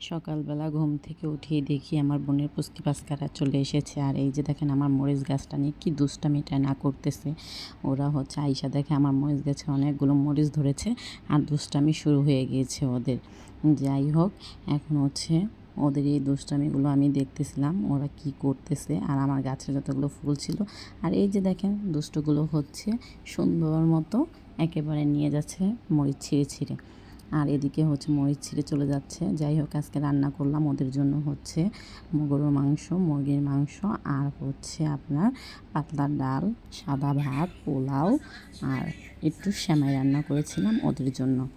সকালবেলা ঘুম থেকে উঠিয়ে দেখি আমার বোনের পুষ্টি পাসকারা চলে এসেছে। আর এই যে দেখেন আমার মরিচ গাছটা নিয়ে কী দুষ্টামিটা না করতেছে। ওরা হচ্ছে আইসা দেখে আমার মরিচ গাছে অনেকগুলো মরিচ ধরেছে আর দুষ্টামি শুরু হয়ে গিয়েছে ওদের। যাই হোক, এখন হচ্ছে ওদের এই দুষ্টামিগুলো আমি দেখতেছিলাম ওরা কি করতেছে আর আমার গাছের যতগুলো ফুল ছিল। আর এই যে দেখেন দুষ্টগুলো হচ্ছে সুন্দর মতো একেবারে নিয়ে যাচ্ছে মরিচ ছিঁড়ে ছিঁড়ে। আর এদিকে হচ্ছে মরিচ ছিঁড়ে চলে যাচ্ছে। যাই হোক, আজকে রান্না করলাম ওদের জন্য হচ্ছে গরুর মাংস, মুরগির মাংস আর হচ্ছে আপনার পাতলা ডাল, সাদা ভাত, পোলাও আর একটু শ্যামাই রান্না করেছিলাম ওদের জন্য।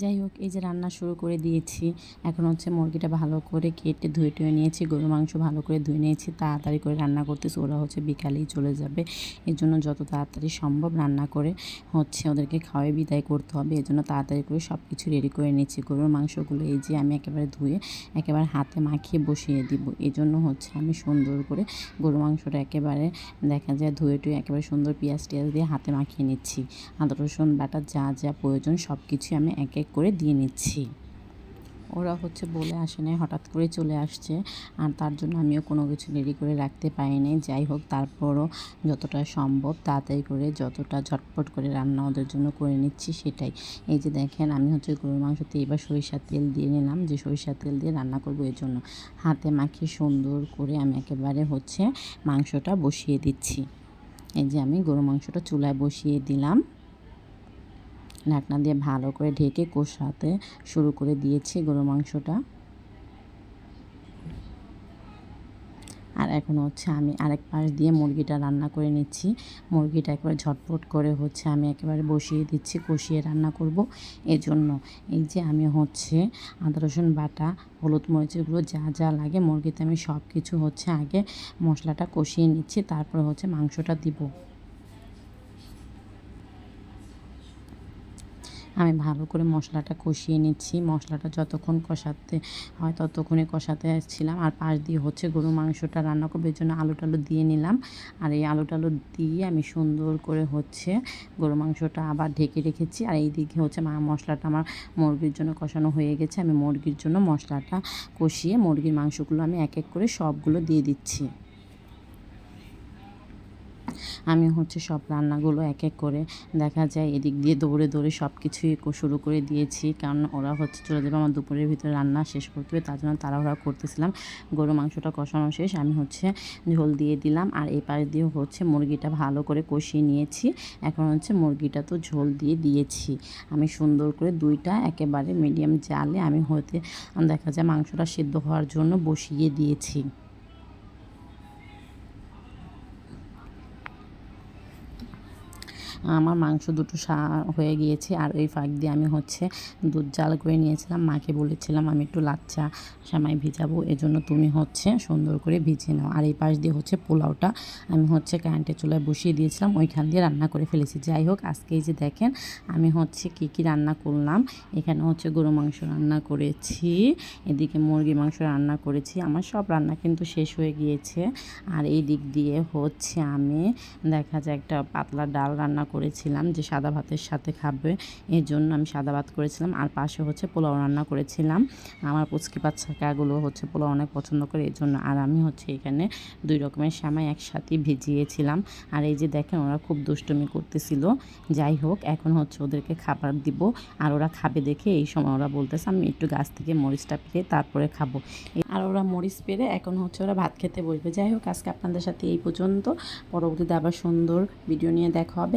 যাই হোক, এই যে রান্না শুরু করে দিয়েছি। এখন হচ্ছে মুরগিটা ভালো করে কেটে ধুয়ে টুয়ে নিয়েছি, গরুর মাংস ভালো করে ধুয়ে নিয়েছি, তাড়াতাড়ি করে রান্না করতেছি, ওরা হচ্ছে বিকালেই চলে যাবে। এর জন্য যত তাড়াতাড়ি সম্ভব রান্না করে হচ্ছে ওদেরকে খাওয়াই, বিদায় করতে হবে। এর জন্য তাড়াতাড়ি করে সব কিছু রেডি করে নিচ্ছি। গরুর মাংসগুলো এই যে আমি একেবারে ধুয়ে, একেবারে হাতে মাখিয়ে বসিয়ে দিব। এই জন্য হচ্ছে আমি সুন্দর করে গরুর মাংসটা একেবারে দেখা যায় ধুয়ে টুয়ে একেবারে সুন্দর পেঁয়াজ টিয়াজ দিয়ে হাতে মাখিয়ে নিচ্ছি। আদা রসুন বাটা যা যা প্রয়োজন সব কিছুই আমি এক এক করে দিয়ে নিচ্ছি। ওরা হচ্ছে বলে আসে নাই, হঠাৎ করে চলে আসছে। আর তার জন্য আমিও কোনো কিছু রেডি করে রাখতে পারি পারিনি যাই হোক, তারপরও যতটা সম্ভব তাড়াতাড়ি করে যতটা ঝটপট করে রান্না ওদের জন্য করে নিচ্ছি সেটাই। এই যে দেখেন, আমি হচ্ছে গরুর মাংসতে এবার সরিষার তেল দিয়ে নিলাম যে সরিষার তেল দিয়ে রান্না করব এর জন্য। হাতে মাখিয়ে সুন্দর করে আমি একেবারে হচ্ছে মাংসটা বসিয়ে দিচ্ছি। এই যে আমি গরু মাংসটা চুলায় বসিয়ে দিলাম। ঢাকনা দিয়ে ভালো করে ঢেকে কষাতে শুরু করে দিয়েছি গরু মাংসটা। আর এখন হচ্ছে আমি আরেক পাশ দিয়ে মুরগিটা রান্না করে নিচ্ছি। মুরগিটা একবারে ঝটপট করে হচ্ছে আমি একেবারে বসিয়ে দিচ্ছি, কষিয়ে রান্না করব। এজন্য এই যে আমি হচ্ছে আদা, রসুন বাটা, হলুদ মরিচগুলো যা যা লাগে মুরগিতে আমি সব কিছু হচ্ছে আগে মশলাটা কষিয়ে নিচ্ছি, তারপরে হচ্ছে মাংসটা দিব। আমি ভালো করে মশলাটা কষিয়ে নিচ্ছি। মশলাটা যতক্ষণ কষাতে হয় ততক্ষণে কষাতে আসছিলাম। আর পাশ দিয়ে হচ্ছে গরু মাংসটা রান্না করব, এর জন্য আলু টালু দিয়ে নিলাম। আর এই আলু টালু দিয়ে আমি সুন্দর করে হচ্ছে গরু মাংসটা আবার ঢেকে রেখেছি। আর এই দিকে হচ্ছে মা, মশলাটা আমার মুরগির জন্য কষানো হয়ে গেছে। আমি মুরগির জন্য মশলাটা কষিয়ে মুরগির মাংসগুলো আমি এক এক করে সবগুলো দিয়ে দিচ্ছি। আমি হচ্ছে সব রান্নাগুলো এক এক করে দেখা যায় এদিক দিয়ে দৌড়ে দৌড়ে সব কিছুই শুরু করে দিয়েছি। কারণ ওরা হচ্ছে চলে যাবে আমার দুপুরের ভিতরে রান্না শেষ করতে হবে তার জন্য তাড়াহুড়া করতেছিলাম। গরু মাংসটা কষানো শেষ, আমি হচ্ছে ঝোল দিয়ে দিলাম। আর এই দিয়ে হচ্ছে মুরগিটা ভালো করে কষিয়ে নিয়েছি। এখন হচ্ছে মুরগিটা তো ঝোল দিয়ে দিয়েছি। আমি সুন্দর করে দুইটা একেবারে মিডিয়াম জালে আমি হতে দেখা যায় মাংসটা সিদ্ধ হওয়ার জন্য বসিয়ে দিয়েছি। আমার মাংস দুটো সা হয়ে গিয়েছে আর ওই ফাঁক দিয়ে আমি হচ্ছে দুধ জাল করে নিয়েছিলাম। মাকে বলেছিলাম, আমি একটু লাচ্চা সামাই ভিজাবো, এজন্য তুমি হচ্ছে সুন্দর করে ভিজিয়ে নাও। আর এই পাশ দিয়ে হচ্ছে পোলাওটা আমি হচ্ছে কারেন্টের চুলায় বসিয়ে দিয়েছিলাম, ওইখান দিয়ে রান্না করে ফেলেছি। যাই হোক, আজকে যে দেখেন, আমি হচ্ছে কী কী রান্না করলাম। এখানে হচ্ছে গরু মাংস রান্না করেছি, এদিকে মুরগি মাংস রান্না করেছি। আমার সব রান্না কিন্তু শেষ হয়ে গিয়েছে। আর এই দিক দিয়ে হচ্ছে আমি দেখা যায় একটা পাতলা ডাল রান্না করেছিলাম যে সাদা ভাতের সাথে খাবে, এর জন্য আমি সাদা ভাত করেছিলাম। আর পাশে হচ্ছে পোলাও রান্না করেছিলাম। আমার পুচকি বাচ্চাকাগুলো হচ্ছে পোলাও অনেক পছন্দ করে এই জন্য আর আমি হচ্ছে এখানে দুই রকমের সামাই একসাথে ভিজিয়েছিলাম। আর এই যে দেখেন, ওরা খুব দুষ্টমি করতেছিল। যাই হোক, এখন হচ্ছে ওদেরকে খাবার দিব। আর ওরা খাবে দেখে এই সময় ওরা বলতেছে, আমি একটু গাছ থেকে মরিচটা পেরে তারপরে খাব। আর ওরা মরিচ পেরে এখন হচ্ছে ওরা ভাত খেতে বসবে। যাই হোক, আজকে আপনাদের সাথে এই পর্যন্ত। পরবর্তীতে আবার সুন্দর ভিডিও নিয়ে দেখা হবে।